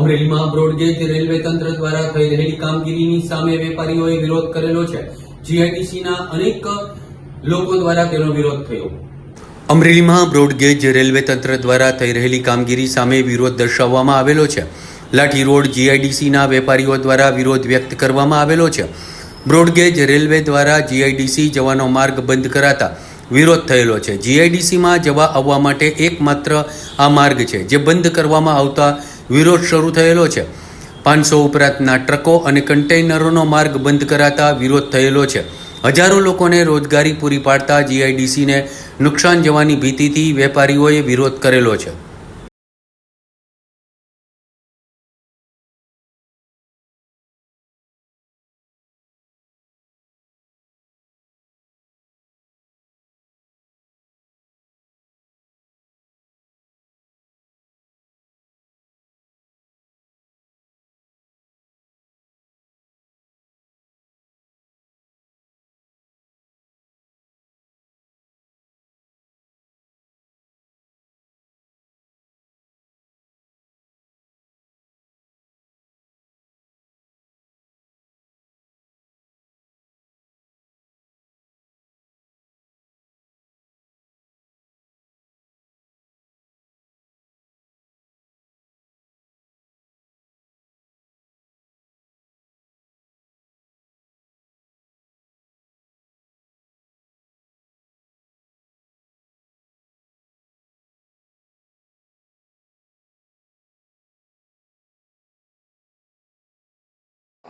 અમરેલીમાં broad gauge railway તંત્ર દ્વારા થઈ રહેલી કામગીરીની સામે વેપારીઓએ વિરોધ કરેલો છે. જીઆઈડીસીના અનેક લોકો દ્વારા તેનો વિરોધ થયો. અમરેલીમાં બ્રોડગેજ રેલવે તંત્ર દ્વારા થઈ રહેલી કામગીરી સામે વિરોધ દર્શાવવામાં આવેલો છે. લાઠી રોડ જીઆઈડીસીના વેપારીઓ દ્વારા વિરોધ વ્યક્ત કરવામાં આવેલો છે. બ્રોડગેજ રેલવે દ્વારા જીઆઈડીસી જવાનો માર્ગ બંધ કરાતા વિરોધ થયેલો છે. જીઆઈડીસીમાં જવા આવવા માટે એકમાત્ર આ માર્ગ છે, જે બંધ કરવામાં આવતા વિરોધ શરૂ થયેલો છે. પાંચસો ઉપરાંતના ટ્રકો અને કન્ટેનરોનો માર્ગ બંધ કરાતા વિરોધ થયેલો છે. હજારો લોકોને રોજગારી પૂરી પાડતા જીઆઈડીસીને નુકસાન જવાની ભીતિથી વેપારીઓએ વિરોધ કરેલો છે.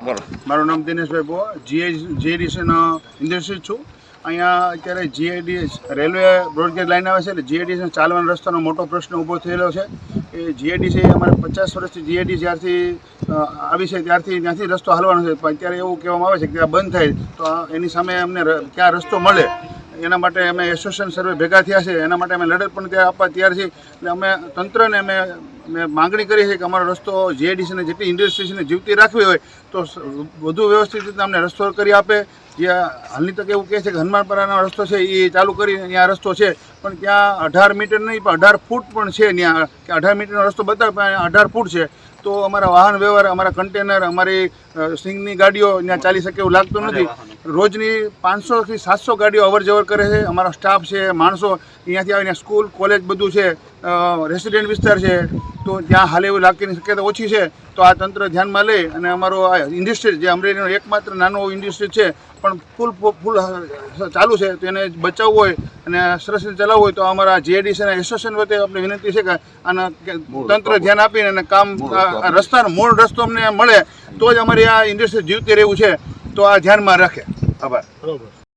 બોલો. મારું નામ દિનેશભાઈ બોવા જીએ જીઆઈડીસીનો ઇન્ડસ્ટ્રી છું. અહીંયા અત્યારે જીએડીએસ રેલવે બ્રોડગેજ લાઈન આવે છે એટલે જીઆઈડીસી ચાલવાનો રસ્તાનો મોટો પ્રશ્ન ઊભો થયેલો છે. એ જીએડીસી અમારે પચાસ વર્ષથી જીએડી જ્યારથી આવી છે ત્યારથી ત્યાંથી રસ્તો હાલવાનો છે. પણ અત્યારે એવું કહેવામાં આવે છે કે આ બંધ થાય તો એની સામે અમને ક્યાં રસ્તો મળે? એના માટે અમે એસોસિએશન સર્વે ભેગા થયા છે. એના માટે અમે લડત પણ ત્યાં આપવા તૈયાર છીએ. એટલે અમે તંત્રને અમે અમે માંગણી કરી છે કે અમારો રસ્તો જીઆઈડીસીને જેટલી ઇન્ડસ્ટ્રીઝને જીવતી રાખવી હોય તો વધુ વ્યવસ્થિત રીતે અમને રસ્તો કરી આપે. જે હાલની તકે એવું કહે છે કે હનુમાનપરાનો રસ્તો છે એ ચાલુ કરી ત્યાં રસ્તો છે. પણ ત્યાં અઢાર મીટર નહીં, પણ અઢાર ફૂટ પણ છે ત્યાં. કે અઢાર મીટરનો રસ્તો બતાવે, પણ અઢાર ફૂટ છે. તો અમારા વાહન વ્યવહાર, અમારા કન્ટેનર અમારી સિંગની ગાડીઓ ત્યાં ચાલી શકે એવું લાગતું નથી. રોજની પાંચસોથી સાતસો ગાડીઓ અવર જવર કરે છે. અમારો સ્ટાફ છે માણસો અહીંયાથી આવીને સ્કૂલ કોલેજ બધું છે રેસિડેન્ટ વિસ્તાર છે. તો ત્યાં હાલે એવું લાગતીની શક્યતા ઓછી છે. તો આ તંત્ર ધ્યાનમાં લઈ અને અમારો આ ઇન્ડસ્ટ્રી જે અમરેલીનો એકમાત્ર નાનો ઇન્ડસ્ટ્રી છે પણ ફૂલ ફૂલ ચાલુ છે. તો એને બચાવવું હોય અને સરસ રીતે ચલાવવું હોય તો અમારા જીએડીસી અને એસોસિએશન વતી આપણે વિનંતી છે કે આના તંત્ર ધ્યાન આપીને અને કામ રસ્તાનો મૂળ રસ્તો અમને મળે તો જ અમારી આ ઇન્ડસ્ટ્રી જીવતી રહેવું છે. તો આ ધ્યાનમાં રાખે. Tá bem. Provas.